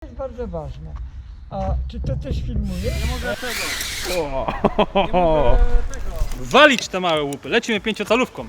To jest bardzo ważne. A czy to też filmuje? Nie mogę tego. O, Nie mogę tego. Walić te małe łupy. Lecimy pięciocalówką.